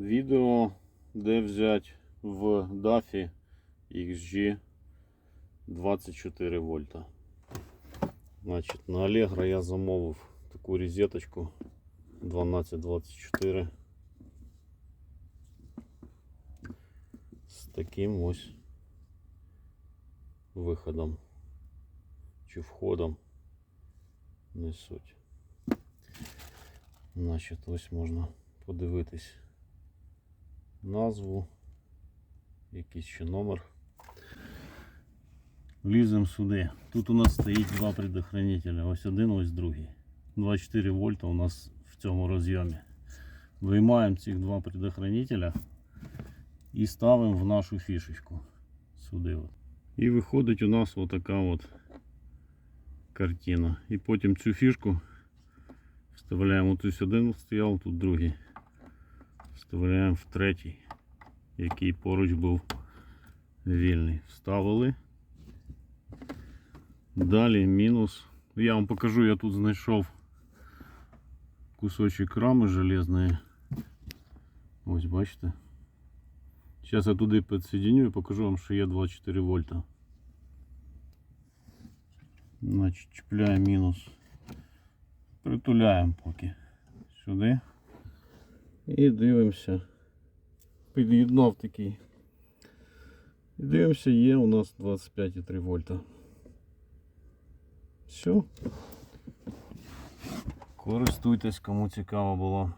Відео, де взяти в DAFI XG 24 вольта. Значить, на Allegro я замовив таку розеточку 1224 з таким ось виходом чи входом не суть. Значить, ось можна подивитись назву, якийсь ще номер. Ліземо сюди. Тут у нас стоїть два предохранителя. Ось один, ось другий. 24 вольта у нас в цьому роз'ємі. Виймаємо цих два предохранителя і ставимо в нашу фішечку сюди. От. І виходить у нас отака от картина. І потім цю фішку вставляємо. Тут один стояв, тут другий. Вставляємо в третій, який поруч був вільний. Вставили. Далі мінус. Я вам покажу, я тут знайшов кусочок рами железної. Ось бачите. Зараз я туди підсоединю і покажу вам, що є 24 вольта. Значить, чіпляємо мінус. Притуляємо поки сюди. І дивимося. Під'єднав такий. І дивимося, є у нас 25,3 вольта. Все. Користуйтесь, кому цікаво було.